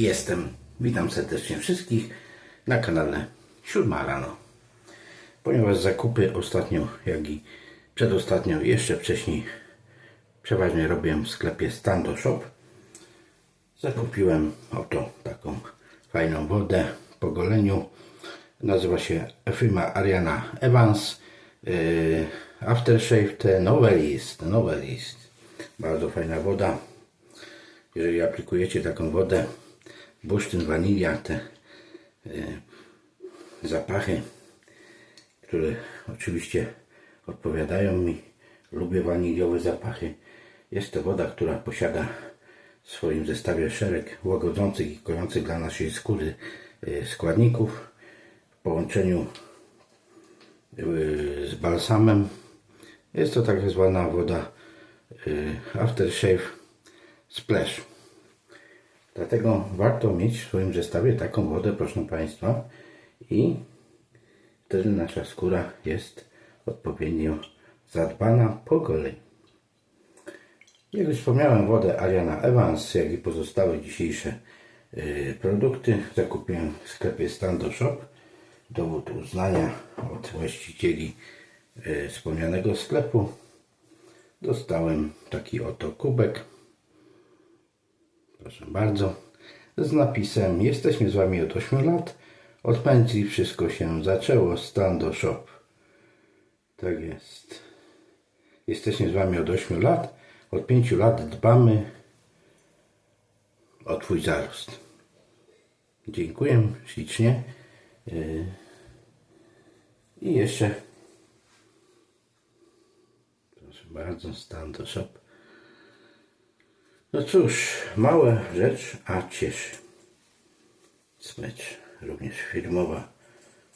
Jestem. Witam serdecznie wszystkich na kanale Siódma rano. Ponieważ zakupy ostatnio, jak i przedostatnio, jeszcze wcześniej przeważnie robiłem w sklepie Stando Shop, zakupiłem oto taką fajną wodę po goleniu. Nazywa się firma Ariana Evans. Yy, Aftershave The Novelist. Novelist. Bardzo fajna woda. Jeżeli aplikujecie taką wodę, bursztyn, wanilia, te y, zapachy, które oczywiście odpowiadają mi, lubię waniliowe zapachy. Jest to woda, która posiada w swoim zestawie szereg łagodzących i kojących dla naszej skóry y, składników w połączeniu y, z balsamem. Jest to tak zwana woda aftershave splash. Dlatego warto mieć w swoim zestawie taką wodę, proszę Państwa, i wtedy nasza skóra jest odpowiednio zadbana po goleniu. Jak już wspomniałem, wodę Ariana Evans, jak i pozostałe dzisiejsze y, produkty zakupiłem w sklepie Stando Shop. Dowód uznania od właścicieli y, wspomnianego sklepu. Dostałem taki oto kubek Proszę bardzo. Z napisem Jesteśmy z Wami od 8 lat. Od pędzli wszystko się zaczęło. Stando Shop. Tak jest. Jesteśmy z Wami od 8 lat. Od 5 lat dbamy o Twój zarost. Dziękuję ślicznie. Yy. I jeszcze proszę bardzo, Stando Shop. No cóż, mała rzecz, a cieszy. Smycz, również firmowa,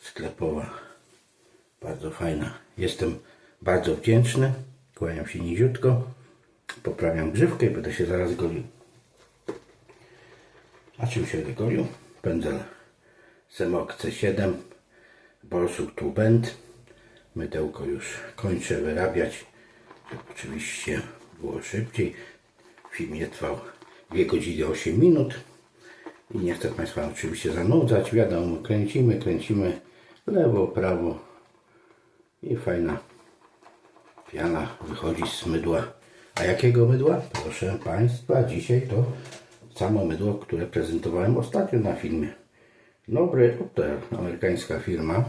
sklepowa, bardzo fajna. Jestem bardzo wdzięczny, kłaniam się niziutko, poprawiam grzywkę i będę się zaraz golił. A czym się będę golił? Pędzel Semok C7, Borsuk tu Bend. Mydełko już kończę wyrabiać, żeby oczywiście było szybciej. Film nie trwał 2 godziny 8 minut. I nie chcę Państwa oczywiście zanudzać. Wiadomo, kręcimy, kręcimy lewo, prawo. I fajna piana wychodzi z mydła. A jakiego mydła? Proszę Państwa, dzisiaj to samo mydło, które prezentowałem ostatnio na filmie. Dobry Otter, amerykańska firma.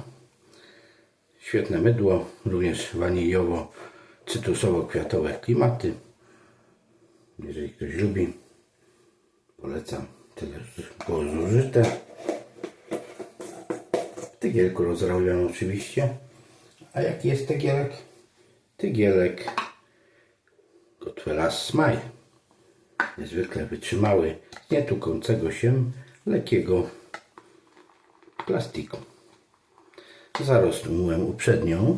Świetne mydło, również waniliowo-cytrusowo-kwiatowe klimaty. Jeżeli ktoś lubi, polecam. Tyle było zużyte. Tygielku rozrabiam oczywiście. A jaki jest tygielek? Tygielek Gottwela Smile. Niezwykle wytrzymały, nie tukącego się, lekkiego plastiku. Zarost umyłem uprzednią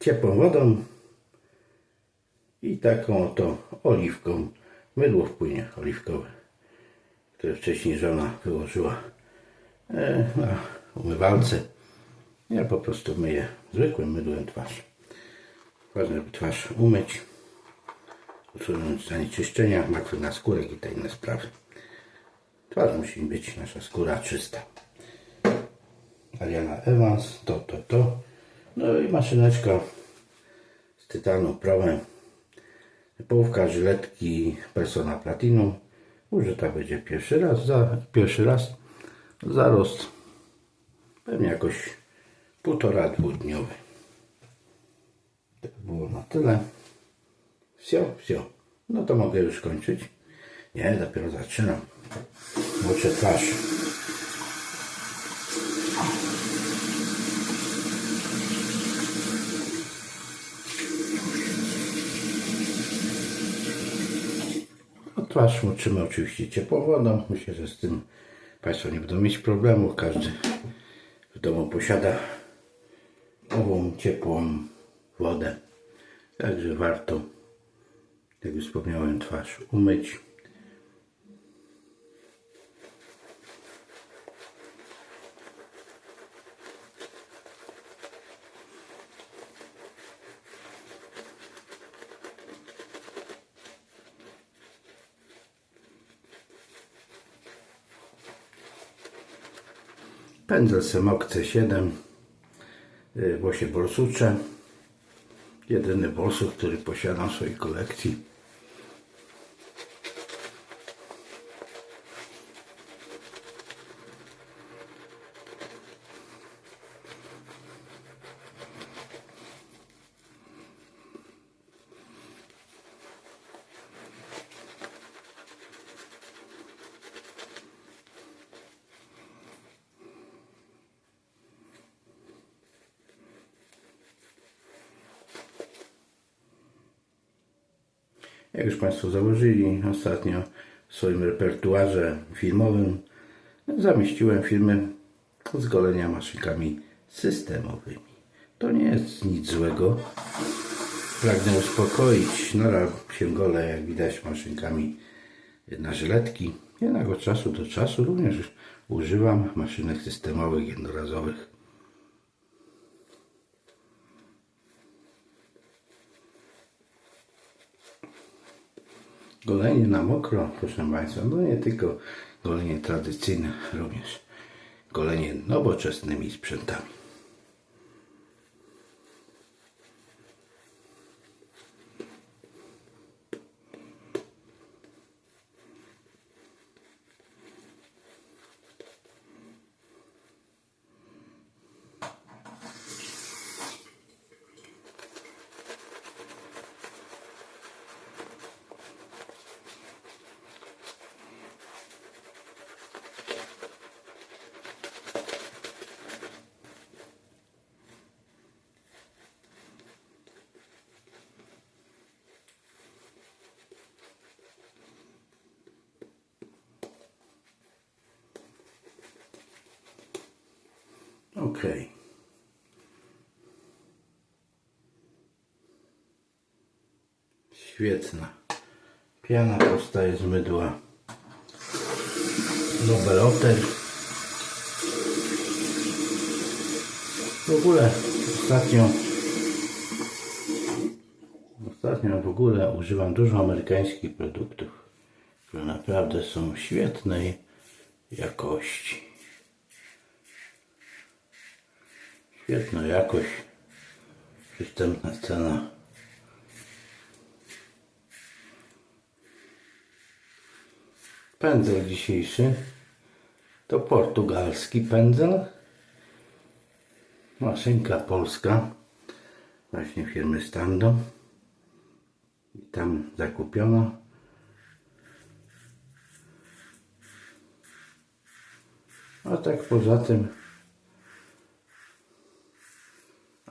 ciepłą wodą i taką oto oliwką, mydło wpłynie oliwkowe, które wcześniej żona wyłożyła e, na umywalce. Ja po prostu myję zwykłym mydłem twarz. Ważne, by twarz umyć, usunąć zanieczyszczenia, makwy na skórek i te inne sprawy. Twarz musi być nasza skóra czysta. Ariana Evans, to, to, to. No i maszyneczka z tytanu prawem Połówka żyletki Persona Platinum. Użyta będzie pierwszy raz, za, pierwszy raz zarost pewnie jakoś półtora dwudniowy. To było na tyle. Wsio, wsio. No to mogę już kończyć. Nie, dopiero zaczynam. Moczę twarz. Twarz moczymy oczywiście ciepłą wodą. Myślę, że z tym Państwo nie będą mieć problemu. Każdy w domu posiada ową ciepłą wodę. Także warto, jak już wspomniałem, twarz umyć. Pędzel Semok C7 y, w osie borsucze. Jedyny borsuk, który posiadam w swojej kolekcji. Jak już Państwo założyli ostatnio w swoim repertuarze filmowym, zamieściłem filmy z golenia maszynkami systemowymi. To nie jest nic złego. Pragnę uspokoić. Nadal się golę, jak widać, maszynkami na żyletki. Jednak od czasu do czasu również używam maszynek systemowych jednorazowych. Golenie na mokro, proszę Państwa, no nie tylko golenie tradycyjne, również golenie nowoczesnymi sprzętami. Okej. Świetna. Piana powstaje z mydła. Nobeloter. W ogóle ostatnio ostatnio w ogóle używam dużo amerykańskich produktów, które naprawdę są świetnej jakości. Świetna jakość, przystępna cena. Pędzel dzisiejszy to portugalski pędzel. Maszynka polska, właśnie firmy Stando. I tam zakupiona. A tak poza tym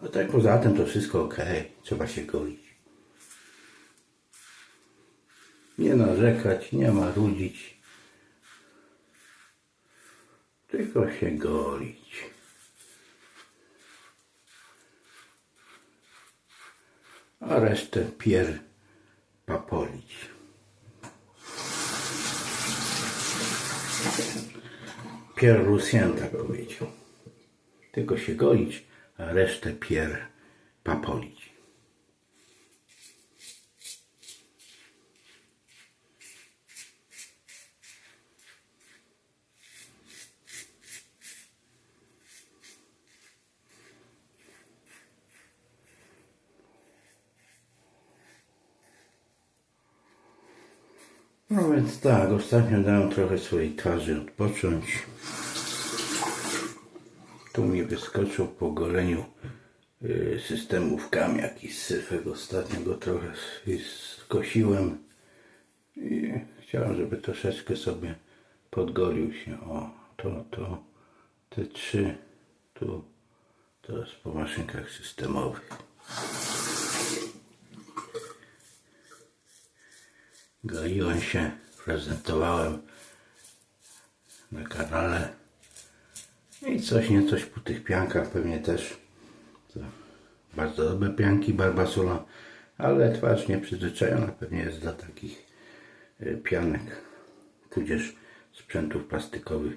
A tak poza tym to wszystko ok. Trzeba się golić. Nie narzekać, nie marudzić. Tylko się golić. A resztę pier papolić. Pier Lucien tak powiedział. Tylko się golić, resztę pier papolić. No więc tak, ostatnio dałem trochę swojej twarzy odpocząć. Tu mi wyskoczył po goleniu y, systemówkami jakiś syfek. Ostatnio go trochę skosiłem i chciałem, żeby troszeczkę sobie podgolił się. O, to, to, te trzy tu teraz po maszynkach systemowych. Goliłem się, prezentowałem na kanale. I coś nie coś po tych piankach pewnie też. To bardzo dobre pianki Barbasula, ale twarz nieprzyzwyczajona pewnie jest dla takich y, pianek, tudzież sprzętów plastikowych,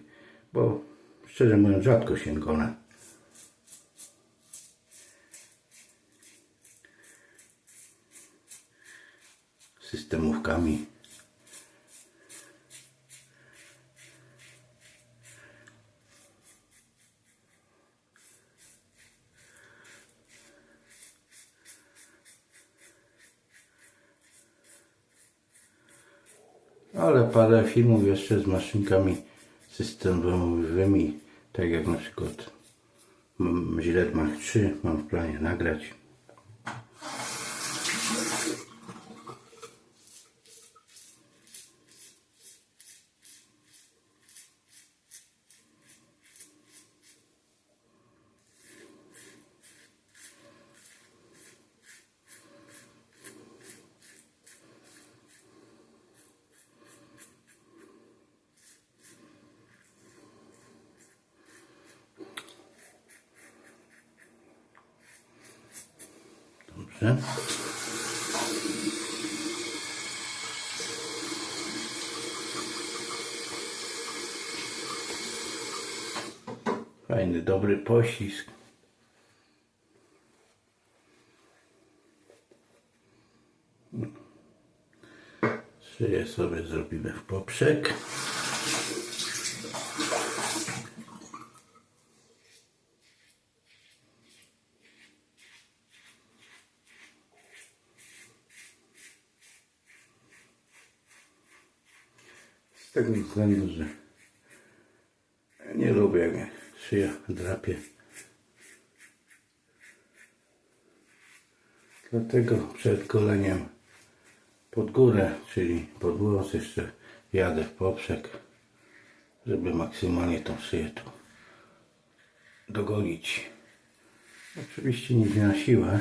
bo szczerze mówiąc rzadko się golę. Systemówkami Ale parę filmów jeszcze z maszynkami systemowymi, tak jak na przykład Gillette Mach 3, mam w planie nagrać. Dobrze. Fajny, dobry poślizg. Szyję sobie zrobimy w poprzek. Z tego względu, że nie lubię jak szyja drapie. Dlatego przed goleniem pod górę, czyli pod włos jeszcze jadę w poprzek, żeby maksymalnie tą szyję tu dogolić. Oczywiście nie na siłę.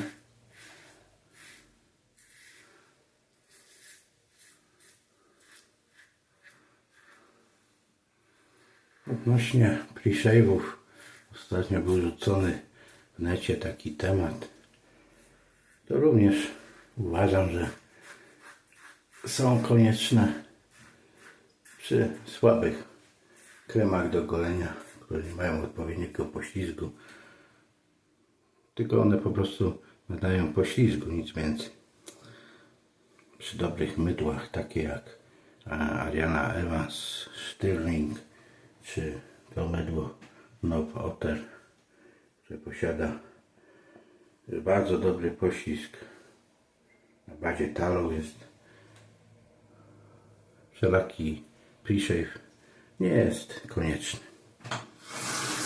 Odnośnie pre-shave'ów ostatnio był rzucony w necie taki temat. To również uważam, że są konieczne przy słabych kremach do golenia, które nie mają odpowiedniego poślizgu. Tylko one po prostu nadają poślizgu, nic więcej. Przy dobrych mydłach, takie jak Ariana Evans, Stirling, czy to mydło Now Otter, które posiada bardzo dobry poślizg. Na bazie talą jest wszelaki pre-shave nie jest konieczny.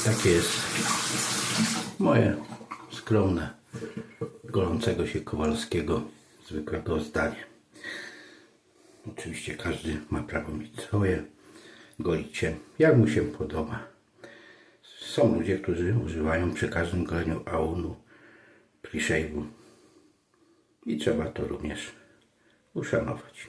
Takie jest moje skromne, golącego się Kowalskiego zwykłego zdanie. Oczywiście każdy ma prawo mieć swoje, golić się jak mu się podoba. Są ludzie, którzy używają przy każdym goleniu aunu, pre-shave'u i trzeba to również uszanować.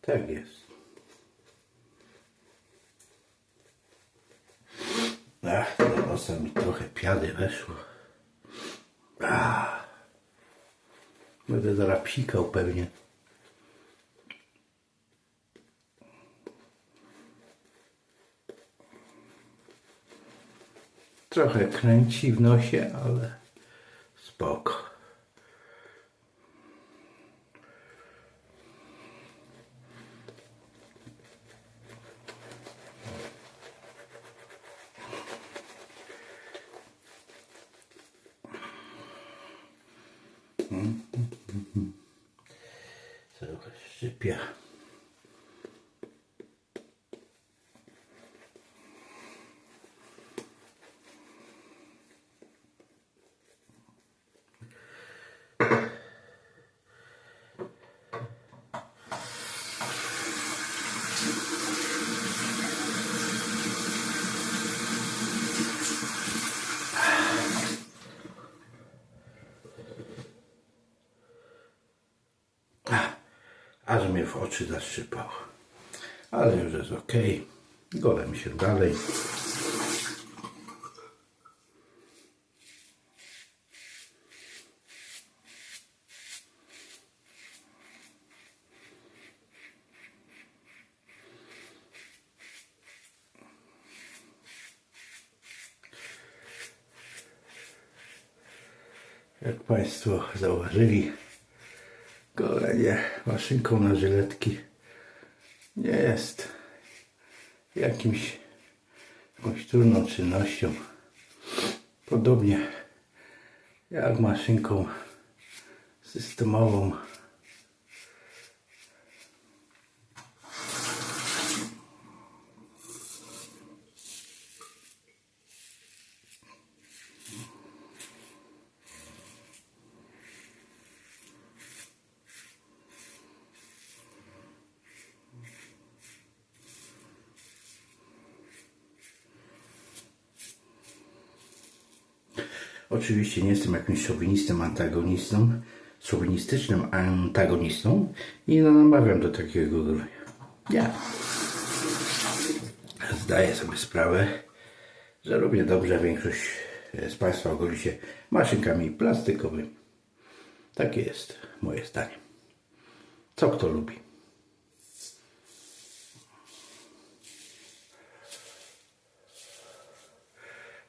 Tak jest. Ach, do nosa mi trochę piady weszło. Będę zaraz psikał pewnie. Trochę kręci w nosie, ale spoko. Trochę szczypia. Oczy zaszczypał. Ale już jest ok. Golem się dalej. Jak Państwo zauważyli, golenie maszynką na żyletki nie jest jakimś, jakąś trudną czynnością. Podobnie jak maszynką systemową. Oczywiście nie jestem jakimś szowinistą, antagonistą, szowinistycznym antagonistą i nie namawiam do takiego głowania. Ja zdaję sobie sprawę, że równie dobrze większość z Państwa goli się maszynkami plastikowymi. Takie jest moje zdanie. Co kto lubi.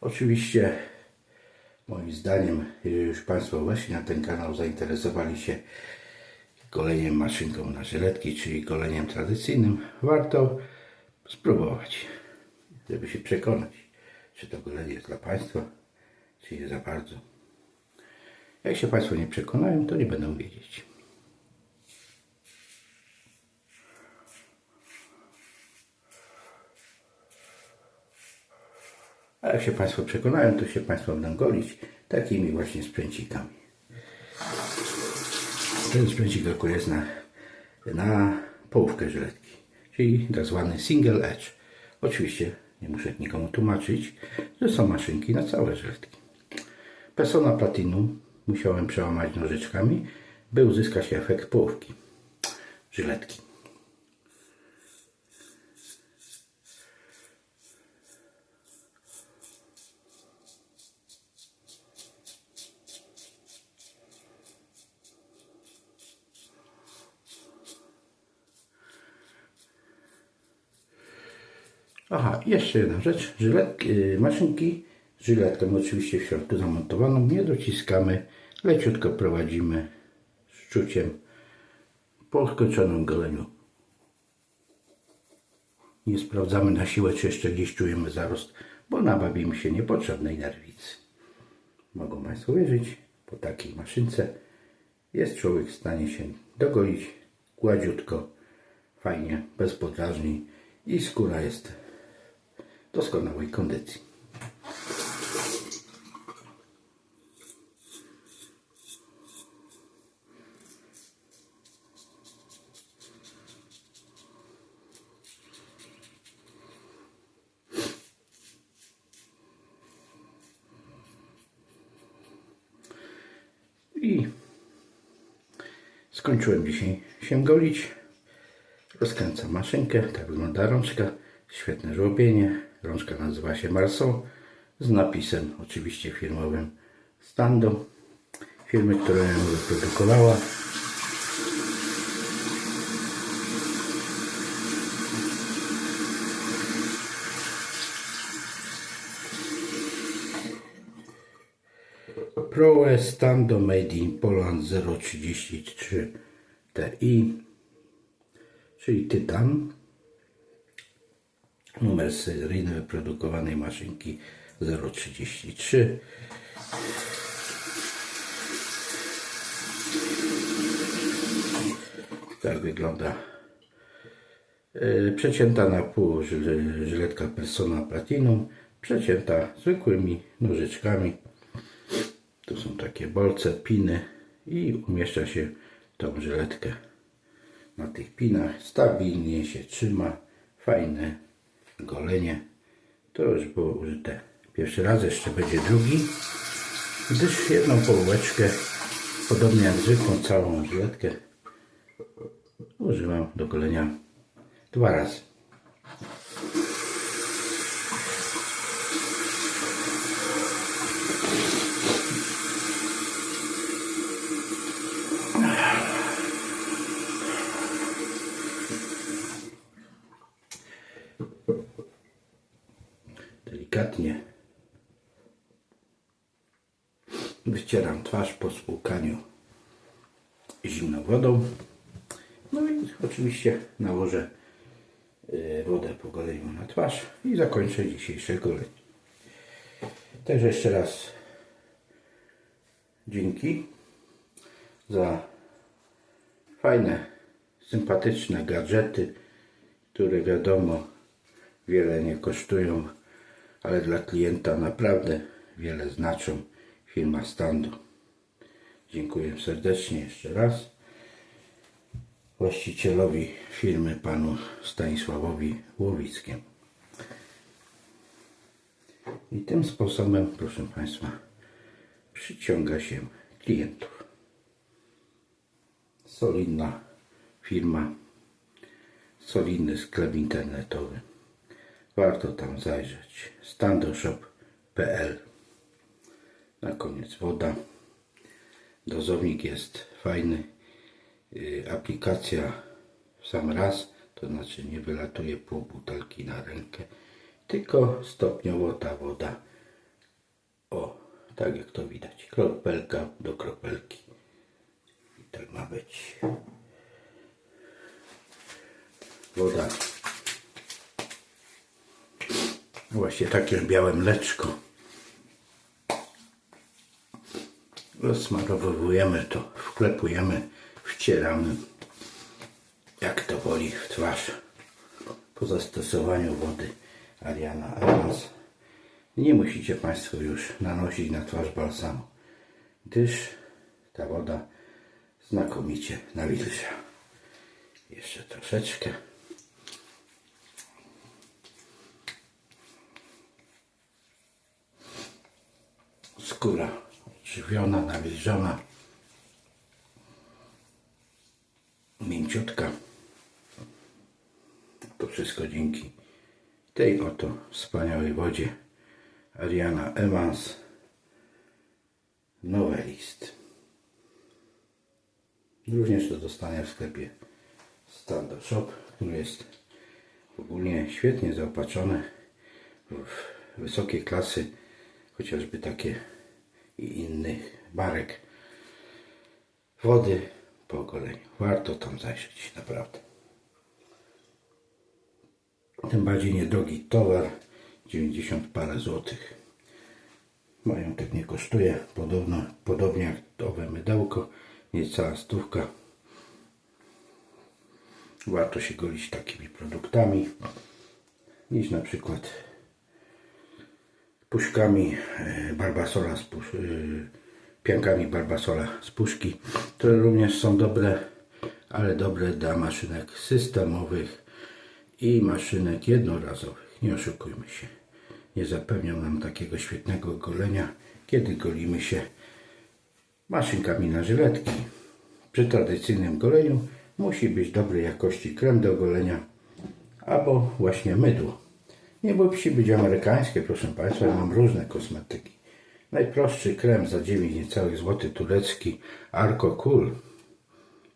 Oczywiście Moim zdaniem, już Państwo weszli na ten kanał, zainteresowali się goleniem maszynką na żyletki, czyli goleniem tradycyjnym, warto spróbować, żeby się przekonać, czy to golenie jest dla Państwa, czy nie za bardzo. Jak się Państwo nie przekonają, to nie będą wiedzieć. A jak się Państwo przekonają, to się Państwo będą golić takimi właśnie sprzęcikami. Ten sprzęcik akurat jest na, na połówkę żyletki, czyli tak zwany single edge. Oczywiście nie muszę nikomu tłumaczyć, że są maszynki na całe żyletki. Persona Platinum musiałem przełamać nożyczkami, by uzyskać efekt połówki żyletki. Aha, jeszcze jedna rzecz. Żylet, yy, maszynki z żyletką oczywiście w środku zamontowaną. Nie dociskamy, leciutko prowadzimy szczuciem po skończonym goleniu. Nie sprawdzamy na siłę, czy jeszcze gdzieś czujemy zarost, bo nabawimy się niepotrzebnej nerwicy. Mogą Państwo wierzyć, po takiej maszynce jest człowiek w stanie się dogolić gładziutko, fajnie, bez podrażnień i skóra jest doskonałej kondycji. I skończyłem dzisiaj się golić. Rozkręcam maszynkę, tak wygląda rączka. Świetne żłobienie. Rączka nazywa się Marceau z napisem oczywiście firmowym Stando. Firmy, która ją wyprodukowała. Proe Stando Made in Poland 033 Ti, czyli tytan. Numer seryjny wyprodukowanej maszynki 033. Tak wygląda e, przecięta na pół żyle- żyletka Persona Platinum, przecięta zwykłymi nożyczkami. Tu są takie bolce, piny i umieszcza się tą żyletkę na tych pinach. Stabilnie się trzyma, fajne golenie. To już było użyte pierwszy raz, jeszcze będzie drugi. Gdyż jedną połóweczkę, podobnie jak zwykłą całą żyletkę, używam do golenia dwa razy. Wycieram twarz po spłukaniu zimną wodą. No i oczywiście nałożę y, wodę po goleniu na twarz i zakończę dzisiejsze golenie. Także jeszcze raz dzięki za fajne, sympatyczne gadżety, które wiadomo wiele nie kosztują, ale dla klienta naprawdę wiele znaczą. Firma Standu. Dziękuję serdecznie jeszcze raz właścicielowi firmy panu Stanisławowi Łowickiemu. I tym sposobem, proszę Państwa, przyciąga się klientów. Solidna firma, solidny sklep internetowy. Warto tam zajrzeć. standoshop.pl Na koniec woda. Dozownik jest fajny. Yy, Aplikacja w sam raz, to znaczy nie wylatuje pół butelki na rękę, tylko stopniowo ta woda o, tak jak to widać. Kropelka do kropelki. I tak ma być. Woda. Właśnie takie białe mleczko. Rozsmarowujemy to, wklepujemy, wcieramy. Jak to boli w twarz. Po zastosowaniu wody Ariana Evans nie musicie Państwo już nanosić na twarz balsamu, gdyż ta woda znakomicie nawilża. Jeszcze troszeczkę. Skóra odżywiona, nawilżona, mięciutka. To wszystko dzięki tej oto wspaniałej wodzie Ariana Evans Novelist. Również do dostania w sklepie Standard Shop, który jest ogólnie świetnie zaopatrzony w wysokiej klasy, chociażby takie i innych marek wody po goleniu. Warto tam zajrzeć, naprawdę. Tym bardziej niedrogi towar, 90 parę złotych. Majątek nie kosztuje, podobno, podobnie jak owe mydełko, niecała stówka. Warto się golić takimi produktami, niż na przykład puszkami e, barbasola z pusz, e, piankami barbasola z puszki, które również są dobre, ale dobre dla maszynek systemowych i maszynek jednorazowych. Nie oszukujmy się. Nie zapewnią nam takiego świetnego golenia, kiedy golimy się maszynkami na żyletki. Przy tradycyjnym goleniu musi być dobrej jakości krem do golenia albo właśnie mydło. Nie musi być amerykańskie, proszę Państwa, ja mam różne kosmetyki. Najprostszy krem za 9 niecałych złotych turecki Arco Cool.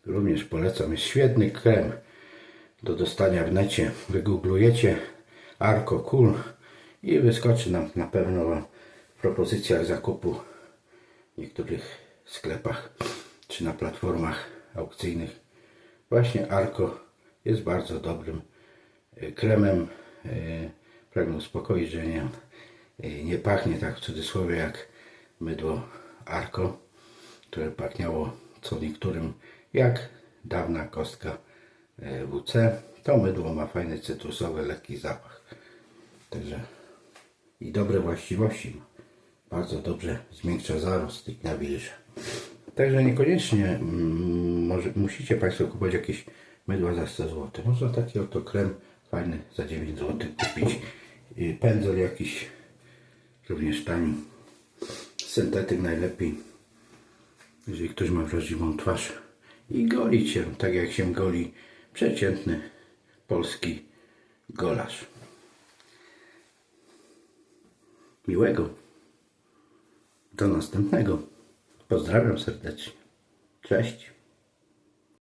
Również polecam, jest świetny krem do dostania w necie. Wygooglujecie Arco Cool i wyskoczy nam na pewno Wam w propozycjach zakupu w niektórych sklepach czy na platformach aukcyjnych. Właśnie Arco jest bardzo dobrym e, kremem. Pragnę uspokoić, że nie, e, nie pachnie tak w cudzysłowie jak mydło Arco, które pachniało co niektórym jak dawna kostka e, WC. To mydło ma fajny cytrusowy, lekki zapach. Także i dobre właściwości ma. Bardzo dobrze zmiękcza zarost i nawilża. Także niekoniecznie mm, może, musicie Państwo kupować jakieś mydła za 100 zł. Można taki oto krem fajny za 9 zł kupić. I pędzel jakiś również tani. Syntetyk najlepiej, jeżeli ktoś ma wrażliwą twarz. I golić się, tak jak się goli przeciętny polski golarz. Miłego. Do następnego. Pozdrawiam serdecznie. Cześć.